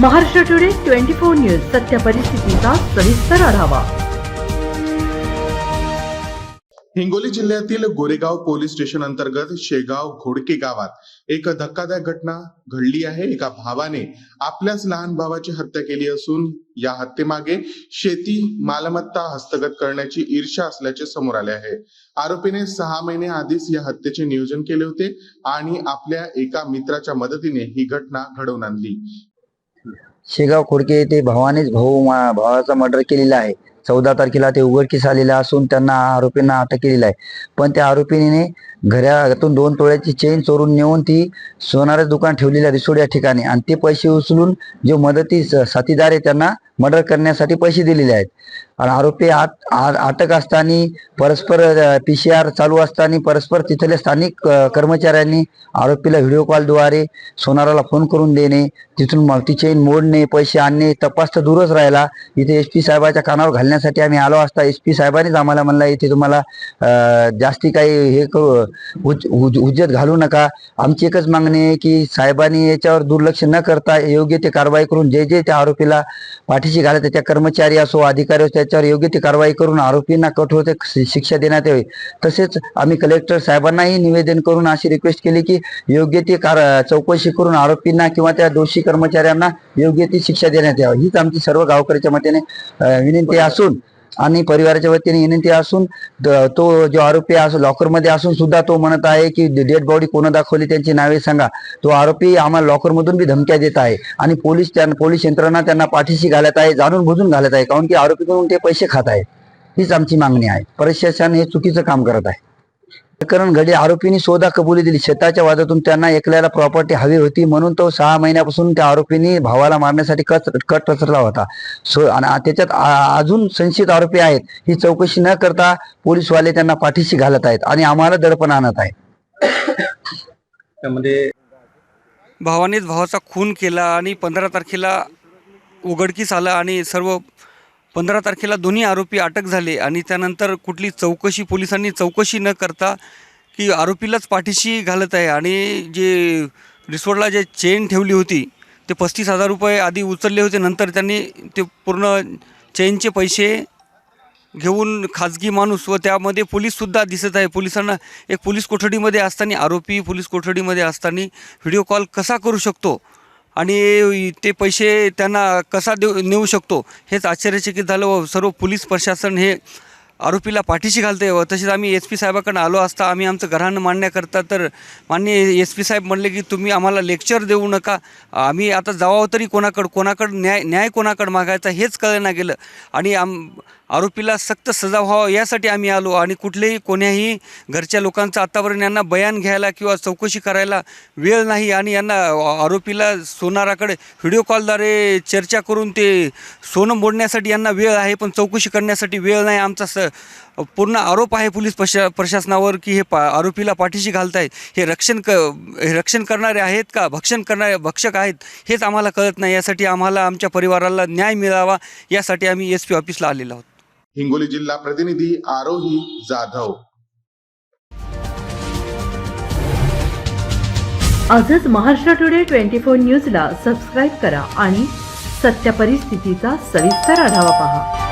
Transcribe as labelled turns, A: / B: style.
A: Maharashtra today twenty four news सत्य परिस्थितीचा सविस्तर आढावा.
B: हिंगोली जिल्ह्यातील गोरेगाव पोलीस स्टेशन अंतर्गत शेगाव घोडके गावात एक धक्कादायक घटना घडली आहे. एका भावाने आपल्याच लहान भावाची हत्या केली असून या हत्येमागे शेती मालमत्ता हस्तगत करण्याची ईर्षा असल्याचे समोर आले आहे. आरोपीने सहा महिने आधीच या हत्येचे नियोजन केले होते आणि आपल्या एका मित्राच्या मदतीने ही घटना घडवून आणली.
C: शेगाव खोडके येथे भावानेच भाऊ भावाचा मर्डर केलेला आहे. चौदा तारखेला ते उघडकीस आलेले असून त्यांना आरोपींना अटक केलेली आहे. पण त्या आरोपीने घरातून दोन तोळ्याची चेन चोरून नेऊन ती सोनारच दुकान ठेवलेल्या रिसोड या ठिकाणी. आणि ते पैसे उचलून जे मदतीस साथीदार आहे त्यांना मर्डर करण्यासाठी पैसे दिलेले आहेत. आणि आरोपी आत आ- अटक असताना परस्पर पी सी आर चालू असताना परस्पर तिथल्या स्थानिक कर्मचाऱ्यांनी आरोपीला व्हिडिओ कॉलद्वारे सोनाराला फोन करून देणे तिथून मग चेन मोडणे पैसे आणणे तपास तर दूरच राहिला. इथे एस पी साहेबाच्या कानावर घालण्यासाठी आम्ही आलो असता एस पी साहेबांनीच आम्हाला म्हणला इथे तुम्हाला जास्ती काही हे करू उज उज हुज्जत घालू नका. आमची एकच मागणी आहे की साहेबांनी याच्यावर दुर्लक्ष न करता योग्य ते कारवाई करून जे जे त्या आरोपीला पाठीशी घालत त्या कर्मचारी असो अधिकारी असो त्याच्यावर योग्य ती कारवाई करून आरोपींना कठोर ते शिक्षा देण्यात यावी. तसेच आम्ही कलेक्टर साहेबांनाही निवेदन करून अशी रिक्वेस्ट केली की योग्य ती कार चौकशी करून आरोपींना किंवा त्या दोषी कर्मचाऱ्यांना योग्य ती शिक्षा देण्यात यावी. हीच आमची सर्व गावकऱ्याच्या मतेने विनंती असून आणि परिवाराच्या वतीने विनंती असून तो जो आरोपी लॉकरमध्ये असून सुद्धा तो म्हणत आहे की डेड बॉडी कोणा दाखवली त्यांची नावे सांगा. तो आरोपी आम्हाला लॉकरमधून बी धमक्या देत आहे आणि पोलीस त्यांना पोलीस यंत्रणा त्यांना पाठीशी घालत आहे जाणून बुजून घालत आहे कारण की आरोपीकडून ते पैसे खात आहेत. हीच आमची मागणी आहे. प्रशासन हे चुकीचं काम करत आहे. प्रकरण घडे आरोपींनी सोदा कबुली दिली. शेताच्या वादातून त्यांना एकल्याला प्रॉपर्टी हवी होती म्हणून तो सहा महिन्यापासून त्या आरोपींनी भावाला मारण्यासाठी कट कट रचला होता. सो त्याच्यात अजून संशयित आरोपी आहेत. ही चौकशी न करता पोलीसवाले त्यांना पाठीशी घालत आहेत आणि आम्हाला दडपण आणत आहेत.
D: त्यामध्ये
E: भावानेच भावाचा खून केला आणि पंधरा तारखेला उघडकीस आलं आणि सर्व पंधरा तारखेला दोन्ही आरोपी अटक झाले आणि त्यानंतर कुठली चौकशी पोलिसांनी चौकशी न करता की आरोपीलाच पाठीशी घालत आहे आणि जे रिसोर्टला जे चेन ठेवली होती ते पस्तीस हजार रुपये आधी उचलले होते नंतर त्यांनी ते पूर्ण चेनचे पैसे घेऊन खाजगी माणूस व त्यामध्ये पोलीससुद्धा दिसत आहे. पोलिसांना एक पोलीस कोठडीमध्ये असताना आरोपी पोलीस कोठडीमध्ये असताना व्हिडिओ कॉल कसा करू शकतो? आणि ते पैसे त्यांना कसा देऊ नेऊ शकतो? हेच आश्चर्यचकित झालं व सर्व पोलीस प्रशासन हे आरोपीला पाठीशी घालते व तसेच आम्ही एस पी साहेबाकडनं आलो असता आम्ही आमचं घरानं मांडण्याकरता तर माननीय एस पी साहेब म्हणले की तुम्ही आम्हाला लेक्चर देऊ नका. आम्ही आता जावावं तरी कोणाकडं कोणाकडं न्याय न्याय कोणाकडं मागायचा हेच कळेना गेलं. आणि आम आरोपीला सक्त सजा व्हावं यासाठी आम्ही आलो. आणि कुठलेही कोण्याही घरच्या लोकांचं आत्तापर्यंत यांना बयान घ्यायला किंवा चौकशी करायला वेळ नाही. आणि यांना आरोपीला सोनाराकडे व्हिडिओ कॉलद्वारे चर्चा करून ते सोनं मोडण्यासाठी यांना वेळ आहे पण चौकशी करण्यासाठी वेळ नाही. आमचा स पूर्ण आरोप आहे पोलीस प्रशा प्रशासनावर की हे पा आरोपीला पाठीशी घालतायत. हे रक्षण क हे रक्षण करणारे आहेत का? भक्षण करणारे भक्षक आहेत? हेच आम्हाला कळत नाही. यासाठी आम्हाला आमच्या परिवाराला न्याय मिळावा यासाठी आम्ही एस पी ऑफिसला आलेलो आहोत.
B: हिंगोली जिल्हा प्रतिनिधी आरोही जाधव.
A: आजच महाराष्ट्र टुडे ट्वेंटी फोर न्यूजला सबस्क्राईब करा आणि सत्य परिस्थितीचा सविस्तर आढावा पहा.